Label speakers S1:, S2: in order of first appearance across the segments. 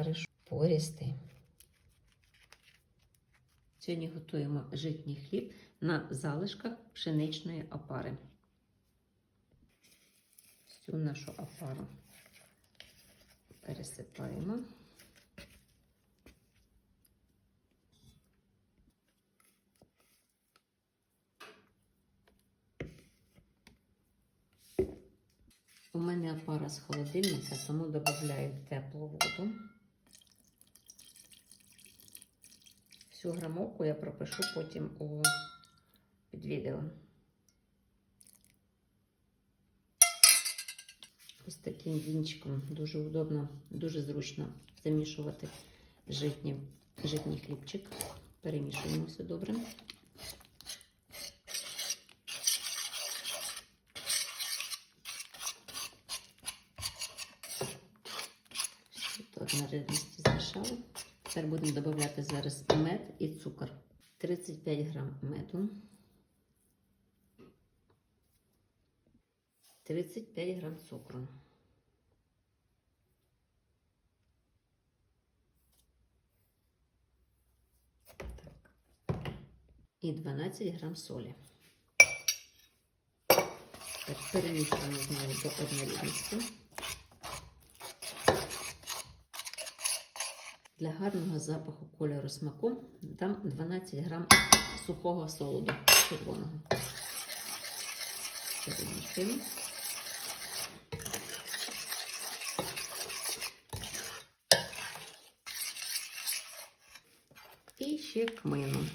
S1: Хорошо. Порістий. Сьогодні готуємо житній хліб на залишках пшеничної опари. Всю нашу опару пересипаємо. У мене опара з холодильника, тому додаю теплу воду. Всю грамовку я пропишу потім у під відео. Ось таким вінчиком дуже удобно, дуже зручно замішувати житній, житній хлібчик. Перемішуємо все добре. Тут на рівності змішали. Тепер будемо додавати зараз мед і цукор. 35 грам меду. 35 грам цукру. Так. І 12 грам солі. Перемішуємо знову до однорідності. Для гарного запаху кольору смаку дам 12 грам сухого солоду червоного. Перемішуємо. І ще кмину.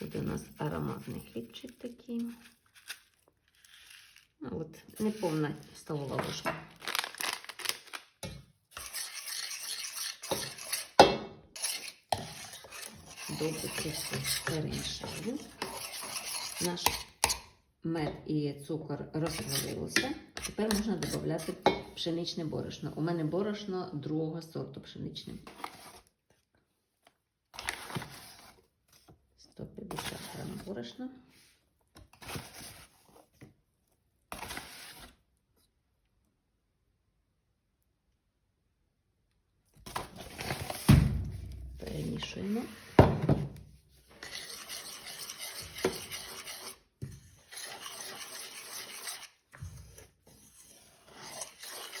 S1: Буде у нас ароматний хлібчик такий. Ну, от, неповна столова ложка. Це все перемішаю. Наш мед і цукор розвалилися. Тепер можна додати пшеничне борошно. У мене борошно другого сорту пшеничне. 150 грам борошна. Перемішуємо.